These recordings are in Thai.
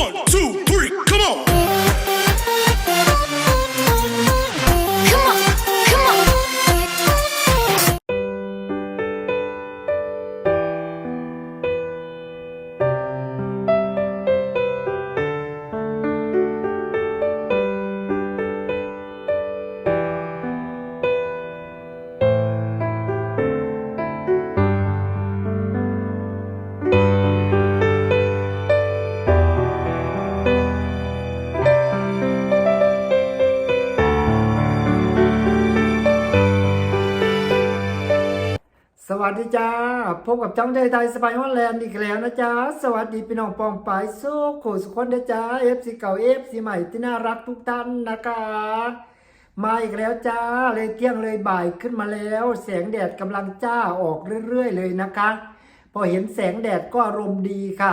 One, two, ดีจ้า พบกับจ้องใจไทยสไปฮอลแลนด์อีกแล้วนะจ๊ะ สวัสดีพี่น้องปองปายโซโขสุขคนนะจ๊ะเอฟซีเก่าเอฟซีใหม่ที่น่ารักทุกท่านนะคะ มาอีกแล้วจ้า เลยเที่ยงเลยบ่ายขึ้นมาแล้ว แสงแดดกำลังจ้าออกเรื่อยๆ เลยนะคะ พอเห็นแสงแดดก็อารมณ์ดีค่ะ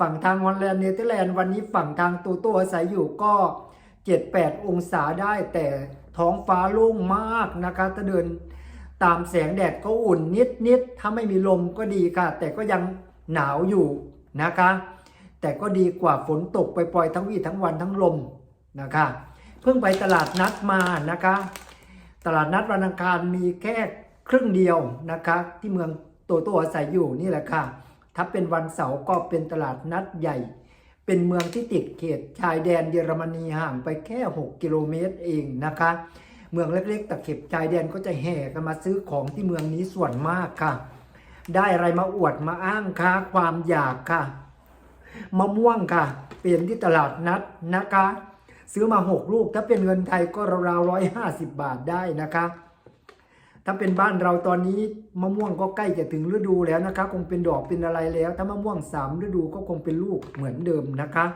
ฝั่งทางฮอลแลนด์เนเธอร์แลนด์วันนี้ฝั่งทางตูโตอาศัยอยู่ก็7-8องศาได้แต่ท้องฟ้าโล่งมากนะคะถ้าเดิน ตามแสงแดดก็อุ่นนิดนิดๆถ้าไม่มีลมก็ดีค่ะ แต่ก็ยังหนาวอยู่นะคะ แต่ก็ดีกว่าฝนตกไปปล่อยๆทั้งวี่ทั้งวันทั้งลมนะคะ เพิ่งไปตลาดนัดมานะคะ ตลาดนัดวันอังคารมีแค่ครึ่งเดียวนะคะ ที่เมืองโตโตอาศัยอยู่นี่แหละค่ะ ถ้าเป็นวันเสาร์ก็เป็นตลาดนัดใหญ่ เป็นเมืองที่ติดเขตชายแดนเยอรมนีห่างไปแค่ 6 กิโลเมตรเองนะคะ เมืองเล็กๆตะเข็บชายแดนก็จะแห่กันมาซื้อของที่เมืองนี้ส่วนมากค่ะ ได้อะไรมาอวดมาอ้างค้าความอยากค่ะมะม่วงค่ะ เปลี่ยนที่ตลาดนัดนะคะ ซื้อมา6ลูกถ้าเป็นเงินไทยก็ราวๆร้อยห้าสิบบาทได้นะคะ ถ้าเป็นบ้านเราตอนนี้มะม่วงก็ใกล้จะถึงฤดูแล้วนะคะ คงเป็นดอกเป็นอะไรแล้ว ถ้ามะม่วงสามฤดูก็คงเป็นลูกเหมือนเดิมนะคะ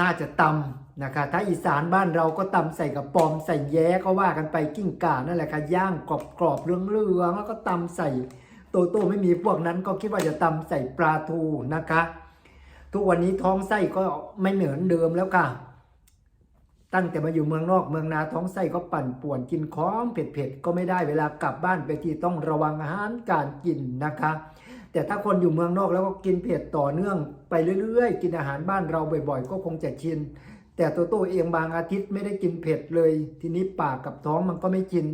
น่าจะตำ นะคะถ้าอีสานบ้านเราก็ตำใส่กับปอมใส่แย้ก็ว่ากันไปกิ้งก่านั่นแหละค่ะย่างกรอบกรอบๆเรื่องเรืองๆแล้วก็ตำใส่โตโต้ไม่มีพวกนั้นก็คิดว่าจะตำใส่ปลาทูนะคะ ทุกวันนี้ท้องไส้ก็ไม่เหมือนเดิมแล้วค่ะ ตั้งแต่มาอยู่เมืองนอกเมืองนาท้องไส้ก็ปั่นป่วนกินของเผ็ดๆก็ไม่ได้เวลากลับบ้านไปทีต้องระวังอาหารการกินนะคะ แต่ถ้าคนอยู่เมืองนอกแล้วก็กินเผ็ดต่อเนื่องไปเรื่อยๆ กินอาหารบ้านเราบ่อย ๆ ก็คงจะชิน แต่ตัวโตเองบางอาทิตย์ไม่ได้กินเผ็ดเลย ทีนี้ปากกับท้องมันก็ไม่กิน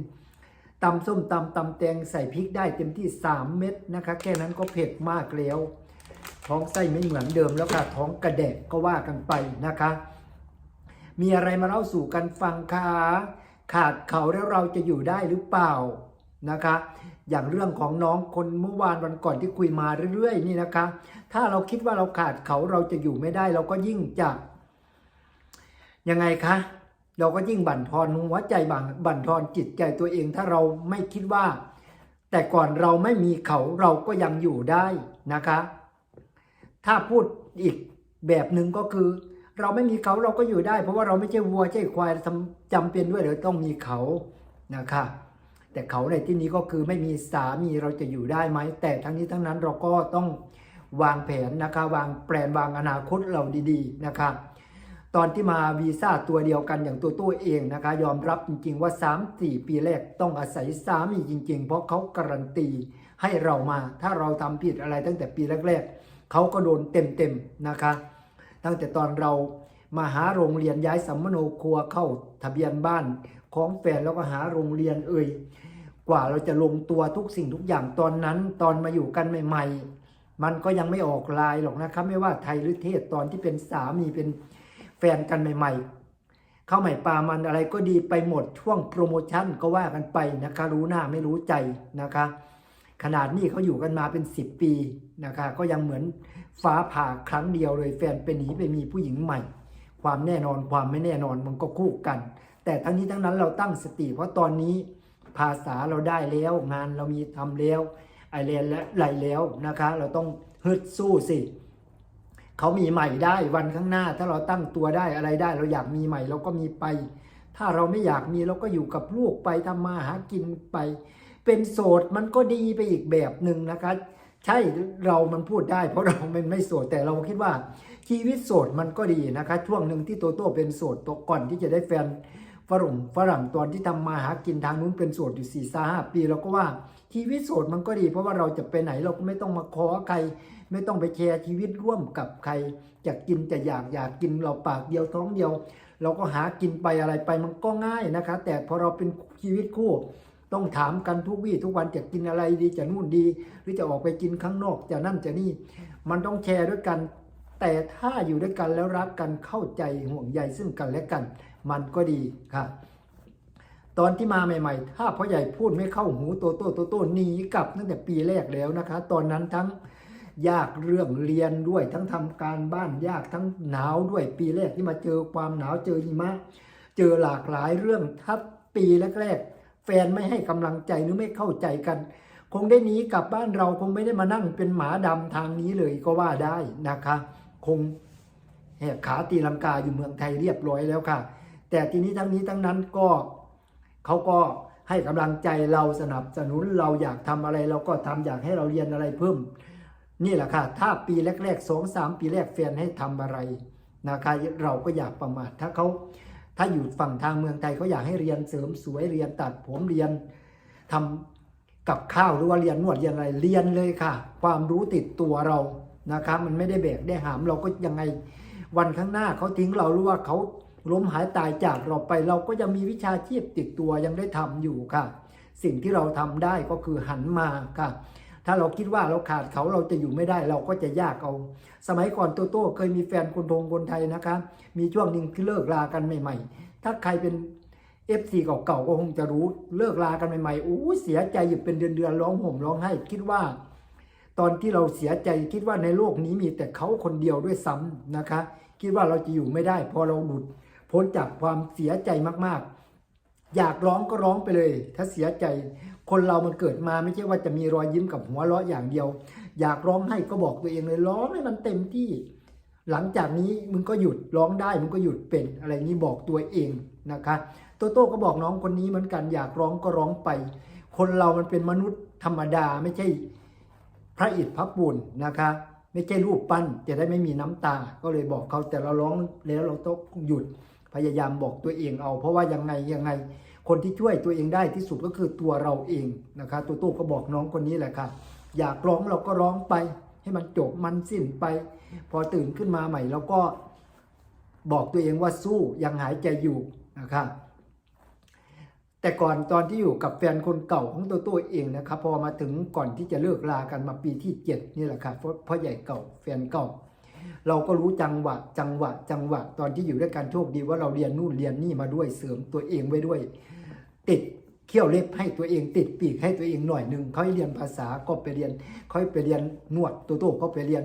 ตำส้มตำตำแตงใส่พริกได้เต็มที่ 3 เม็ดนะคะแค่นั้นก็เผ็ดมากแล้ว ท้องไส้ไม่เหมือนเดิมแล้วค่ะ ท้องกระแดกก็ว่ากันไปนะคะ มีอะไรมาเล่าสู่กันฟังคะขาดเขาแล้วเราจะอยู่ได้หรือเปล่านะคะ อย่างเรื่องของน้องคนเมื่อวานวันก่อนที่คุยมาเรื่อยๆนี่นะคะ ถ้าเราคิดว่าเราขาดเขาเราจะอยู่ไม่ได้ เราก็ยิ่งจะ ยังไงคะ เราก็ยิ่งบั่นทอนหัวใจบั่นบั่นทอนจิตใจตัวเอง ถ้าเราไม่คิดว่า แต่ก่อนเราไม่มีเขาเราก็ยังอยู่ได้นะคะ ถ้าพูดอีกแบบหนึ่งก็คือ เราไม่มีเขาเราก็อยู่ได้ เพราะว่าเราไม่ใช่วัวใช่ควายทำจำเป็นด้วยหรือต้องมีเขานะคะแต่เขาในที่นี้ก็คือไม่มีสามีเราจะอยู่ได้ไหม แต่ทั้งนี้ทั้งนั้นเราก็ต้องวางแผนนะคะ วางแปลนวางอนาคตเราดีๆนะคะ ตอนที่มาวีซ่าตัวเดียวกันอย่างตัวตัวเองนะคะ ยอมรับจริงๆว่า 3-4 ปีแรกต้องอาศัยสามีจริง ๆ เพราะเขาการันตีให้เรามา ถ้าเราทำผิดอะไรตั้งแต่ปีแรก ๆเขาก็โดนเต็มๆนะคะ ตั้งแต่ตอนเรามาหาโรงเรียนย้ายสัมมโนครัวเข้าทะเบียนบ้านของแฟนแล้วก็หาโรงเรียนเอ่ยกว่าเราจะลงตัวทุกสิ่งทุกอย่างตอนนั้น ตอนมาอยู่กันใหม่ ๆ มันก็ยังไม่ออกลายหรอกนะครับ ไม่ว่าไทยหรือเทศตอนที่เป็นสามีเป็น แฟนกันใหม่ๆ เข้าใหม่ปลามันอะไรก็ดีไปหมดช่วงโปรโมชั่นก็ว่ากันไปนะคะ รู้หน้าไม่รู้ใจนะคะ ขนาดนี้เขาอยู่กันมาเป็น 10 ปีนะคะ ก็ยังเหมือนฟ้าผ่าครั้งเดียวเลยแฟนไปหนีไปมีผู้หญิงใหม่ ความแน่นอนความไม่แน่นอนมันก็คู่กัน แต่ทั้งนี้ทั้งนั้นเราตั้งสติเพราะตอนนี้ภาษาเราได้แล้วงานเรามีทำแล้วไอเรียนและไหลแล้วนะคะ เราต้องฮึดสู้สิ เขามีใหม่ได้วันข้างหน้า ถ้าเราตั้งตัวได้อะไรได้ เราอยากมีใหม่เราก็มีไป ถ้าเราไม่อยากมีเราก็อยู่กับลูกไปทำมาหากินไป เป็นโสดมันก็ดีไปอีกแบบหนึ่งนะคะใช่เรามันพูดได้ เพราะเรามันไม่โสดแต่เราคิดว่าชีวิตโสดมันก็ดีนะคะ ช่วงหนึ่งที่โตโต้เป็นโสดตัวก่อนที่จะได้แฟน ฝรั่งฝรั่งตอนที่ทำมาหากินทางนู้นเป็นโสดอยู่สี่ห้าปีเราก็ว่าชีวิตโสดมันก็ดี เพราะว่าเราจะไปไหนเราก็ไม่ต้องมาขอใคร ไม่ต้องไปแชร์ชีวิตร่วมกับใครจะกินจะอยากอยากกินเราปากเดียวท้องเดียว เราก็หากินไปอะไรไปมันก็ง่ายนะคะ แต่พอเราเป็นชีวิตคู่ ต้องถามกันทุกวี่ทุกวันจะกินอะไรดีจะนู่นดี หรือจะออกไปกินข้างนอกจะนั่นจะนี่ มันต้องแชร์ด้วยกัน แต่ถ้าอยู่ด้วยกันแล้วรักกันเข้าใจห่วงใยซึ่งกันและกัน มันก็ดีค่ะ ตอนที่มาใหม่ๆ ถ้าพ่อใหญ่พูดไม่เข้าหูโตโตโตโตหนีกลับตั้งแต่ปีแรกแล้วนะคะ ตอนนั้นทั้งยากเรื่องเรียนด้วยทั้งทำการบ้านยากทั้งหนาวด้วยปีแรกที่มาเจอความหนาวเจอหิมะเจอหลากหลายเรื่องทับปีแรกๆแฟนไม่ให้กำลังใจหรือไม่เข้าใจกัน คงได้หนีกลับบ้านเราคงไม่ได้มานั่งเป็นหมาดำทางนี้เลยก็ว่าได้นะคะ คงแหกขาตีลังกาอยู่เมืองไทยเรียบร้อยแล้วค่ะ แต่ทีนี้ทั้งนี้ทั้งนั้นก็เขาก็ให้กำลังใจเราสนับสนุนเราอยากทำอะไรเราก็ทำอยากให้เราเรียนอะไรเพิ่ม นี่แหละค่ะ ถ้าปีแรกๆสองสามปีแรกแฟนให้ทำอะไรนะคะเราก็อยากประมาทถ้าเขาถ้าอยู่ฝั่งทางเมืองไทยเขาอยากให้เรียนเสริมสวยเรียนตัดผมเรียนทำกับข้าวหรือว่าเรียนนวดเรียนอะไรเรียนเลยค่ะ ความรู้ติดตัวเรานะคะมันไม่ได้แบกได้หามเราก็ยังไงวันข้างหน้าเขาทิ้งเราหรือว่าเขา ล้มหายตายจากเราไปเราก็ยังมีวิชาชีพติดตัวยังได้ทำอยู่ค่ะ สิ่งที่เราทำได้ก็คือหันมาค่ะ ถ้าเราคิดว่าเราขาดเขาเราจะอยู่ไม่ได้เราก็จะยากเอาสมัยก่อนโตโต้เคยมีแฟนคนทงคนไทยนะคะ มีช่วงหนึ่งที่เลิกลากันใหม่ ๆ ถ้าใครเป็น FC เก่าๆก็คงจะรู้เลิกลากันใหม่ๆอู้เสียใจอยู่เป็นเดือนๆร้องห่มร้องไห้คิดว่า ตอนที่เราเสียใจคิดว่าในโลกนี้มีแต่เขาคนเดียวด้วยซ้ำนะคะ คิดว่าเราจะอยู่ไม่ได้ พอเราหลุด พ้นจากความเสียใจมากๆ อยากร้องก็ร้องไปเลย ถ้าเสียใจ คนเรามันเกิดมาไม่ใช่ว่าจะมีรอยยิ้มกับหัวเราะอย่างเดียว อยากร้องให้ก็บอกตัวเองเลยร้องให้มันเต็มที่ หลังจากนี้มึงก็หยุดร้องได้มึงก็หยุดเป็นอะไรนี้บอกตัวเองนะคะโตโต้ก็บอกน้องคนนี้เหมือนกันอยากร้องก็ร้องไป คนเรามันเป็นมนุษย์ธรรมดาไม่ใช่พระอิฐพระปูนนะคะไม่ใช่รูปปั้นจะได้ไม่มีน้ำตา ก็เลยบอกเขาแต่เราร้องแล้วเราต้องหยุด พยายามบอกตัวเองเอา เพราะว่ายังไงยังไง คนที่ช่วยตัวเองได้ที่สุดก็คือตัวเราเองนะคะตัวตู้ก็บอกน้องคนนี้แหละค่ะ อยากร้องเราก็ร้องไป ให้มันจบมันสิ้นไป พอตื่นขึ้นมาใหม่เราก็บอกตัวเองว่าสู้ยังหายใจอยู่นะคะแต่ก่อนตอนที่อยู่กับแฟนคนเก่าของตัวตัวเองนะครับพอมาถึงก่อนที่จะเลิกลากันมาปีที่ 7 นี่แหละครับพ่อใหญ่เก่าแฟนเก่า เราก็รู้จังหวะจังหวะจังหวะตอนที่อยู่ด้วยกันโชคดีว่าเราเรียนนู่นเรียนนี่มาด้วยเสริมตัวเองไว้ด้วย ติดเขี้ยวเล็บให้ตัวเองติดปีกให้ตัวเองหน่อยหนึ่งเขาให้เรียนภาษาก็ไปเรียนเขาให้ไปเรียนนวดตัวโตก็ไปเรียน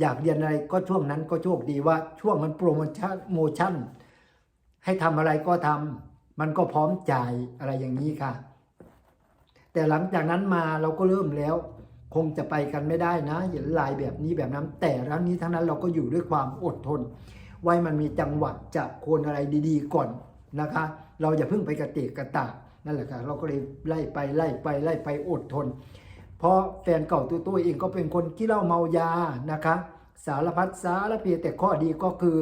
อยากเรียนอะไรก็ช่วงนั้นก็โชคดีว่าช่วงมันโปรโมชั่นโมชั่น ให้ทำอะไรก็ทำมันก็พร้อมจ่ายอะไรอย่างนี้ค่ะ แต่หลังจากนั้นมาเราก็เริ่มแล้ว คงจะไปกันไม่ได้นะเห็นลายแบบนี้แบบนั้น แต่รั้งนี้ทั้งนั้นเราก็อยู่ด้วยความอดทน ไว้มันมีจังหวะจะโคนอะไรดีๆก่อนนะคะ เราอย่าเพิ่งไปกระเตกกระตากนั่นแหละค่ะเราก็เลยไล่ไปไล่ไปไล่ไปอดทน เพราะแฟนเก่าตัวตัวเองก็เป็นคนที่เล่าเมายานะคะ สารพัดสารเพแต่ข้อดีก็คือ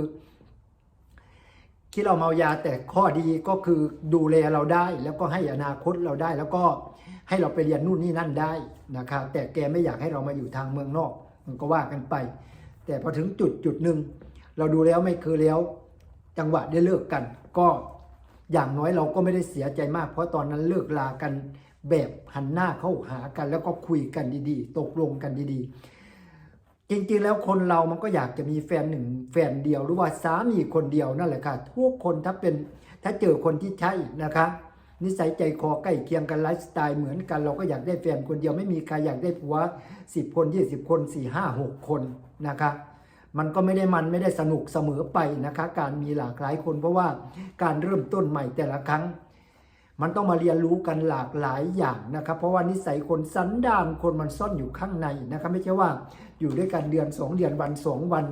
ที่เราเมายาแต่ข้อดีก็คือดูแลเราได้ แล้วก็ให้อนาคตเราได้ แล้วก็ให้เราไปเรียนนู่นนี่นั่นได้นะครับแต่แกไม่อยากให้เรามาอยู่ทางเมืองนอก มันก็ว่ากันไป แต่พอถึงจุดจุดหนึ่งเราดูแล้วไม่คือแล้วจังหวะได้เลิกกัน ก็อย่างน้อยเราก็ไม่ได้เสียใจมาก เพราะตอนนั้นเลิกลากันแบบหันหน้าเข้าหากัน แล้วก็คุยกันดีๆ ตกลงกันดีๆ จริงๆ แล้วคนเรามันก็อยากจะมีแฟนหนึ่งแฟนเดียวหรือว่าสามีคนเดียวนั่นแหละค่ะทุกคนถ้าเป็นถ้าเจอคนที่ใช่นะคะนิสัยใจคอใกล้เคียงกันไลฟ์สไตล์เหมือนกันเราก็อยากได้แฟนคนเดียวไม่มีใครอยากได้ผัวสิบคนยี่สิบคนสี่ห้าหกคนนะคะมันก็ไม่ได้มันไม่ได้สนุกเสมอไปนะคะ การมีหลากหลายคนเพราะว่าการเริ่มต้นใหม่แต่ละครั้ง มันต้องมาเรียนรู้กันหลากหลายอย่างนะครับ เพราะว่านิสัยคนสันดานคนมันซ่อนอยู่ข้างในนะครับไม่ใช่ว่าอยู่ด้วยกันเดือนสองเดือนวันสองวัน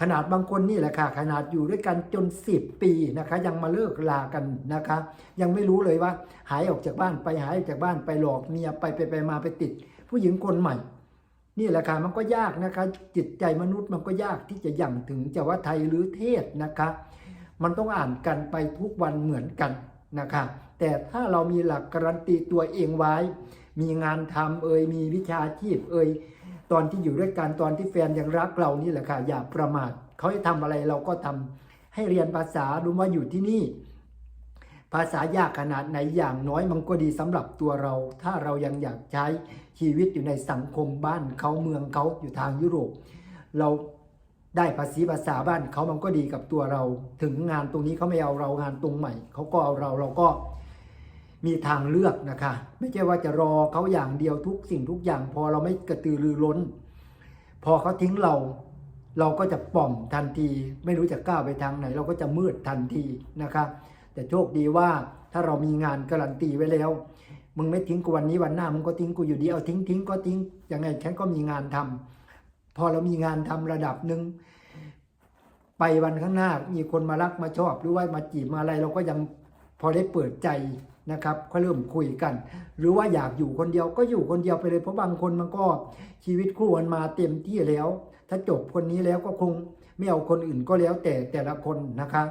ขนาดบางคนนี่แหละค่ะขนาดอยู่ด้วยกันจน 10 ปีนะคะ ยังมาเลิกลากันนะคะ ยังไม่รู้เลยว่า หายออกจากบ้านไปหายออกจากบ้านไปหลอกเมียไปไปไปมาไปติด ผู้หญิงคนใหม่นี่แหละค่ะมันก็ยากนะคะ จิตใจมนุษย์มันก็ยากที่จะยั่งถึงจะว่าไทยหรือเทศนะคะ มันต้องอ่านกันไปทุกวันเหมือนกันนะคะ แต่ถ้าเรามีหลักการันตีตัวเองไว้ มีงานทำเอ่ยมีวิชาชีพเอ่ยตอนที่อยู่ด้วยกันตอนที่แฟนยังรักเรานี่แหละค่ะอย่าประมาทเขาให้ทำอะไรเราก็ทำให้เรียนภาษาดูว่าอยู่ที่นี่ ภาษายากขนาดไหนอย่างน้อยมันก็ดีสำหรับตัวเรา ถ้าเรายังอยากใช้ชีวิตอยู่ในสังคมบ้านเขาเมืองเขาอยู่ทางยุโรป เราได้ภาษีภาษาบ้านเขามันก็ดีกับตัวเรา ถึงงานตรงนี้เขาไม่เอาเรางานตรงใหม่เขาก็เอาเราเราก็ มีทางเลือกนะคะ ไม่ใช่ว่าจะรอเขาอย่างเดียวทุกสิ่งทุกอย่าง พอเราไม่กระตือรือร้น พอเขาทิ้งเรา เราก็จะป่อมทันที ไม่รู้จะก้าวไปทางไหน เราก็จะมืดทันทีนะคะ แต่โชคดีว่าถ้าเรามีงานการันตีไว้แล้ว มึงไม่ทิ้งกูวันนี้วันหน้ามึงก็ทิ้งกูอยู่ดีเอาทิ้งทิ้งก็ทิ้งยังไงฉันก็มีงานทำพอเรามีงานทำระดับหนึ่งไปวันข้างหน้ามีคนมารักมาชอบหรือว่ามาจีบมาอะไร เราก็ยังพอได้เปิดใจ นะครับก็เริ่มคุยกัน หรือว่าอยากอยู่คนเดียวก็อยู่คนเดียวไปเลย เพราะบางคนมันก็ชีวิตคู่มันมาเต็มที่แล้ว ถ้าจบคนนี้แล้วก็คงไม่เอาคนอื่นก็แล้วแต่แต่ละคนนะคะ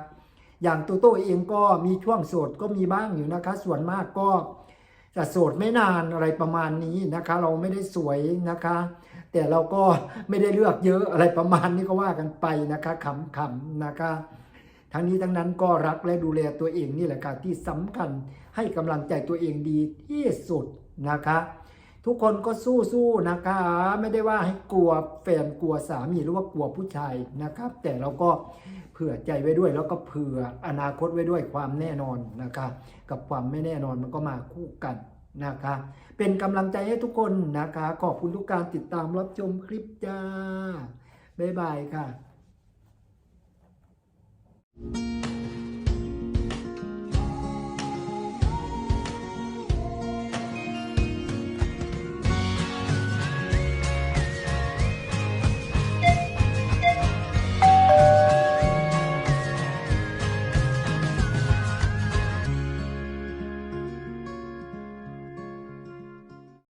อย่างตัวโต้เองก็มีช่วงโสดก็มีบ้างอยู่นะคะ ส่วนมากก็จะโสดไม่นานอะไรประมาณนี้นะคะ เราไม่ได้สวยนะคะ แต่เราก็ไม่ได้เลือกเยอะอะไรประมาณนี้ก็ว่ากันไปนะคะขำๆนะคะ ทั้งนี้ทั้งนั้นก็รักและดูแลตัวเองนี่แหละค่ะที่สำคัญให้กำลังใจตัวเองดีที่สุดนะคะ ทุกคนก็สู้ๆนะคะ ไม่ได้ว่าให้กลัวแฟนกลัวสามีหรือว่ากลัวผู้ชายนะครับ แต่เราก็เผื่อใจไว้ด้วย แล้วก็เผื่ออนาคตไว้ด้วยความแน่นอนนะคะ กับความไม่แน่นอนมันก็มาคู่กันนะคะ เป็นกำลังใจให้ทุกคนนะคะ ขอบคุณทุกการติดตามรับชมคลิปจ้าบ๊ายบายค่ะ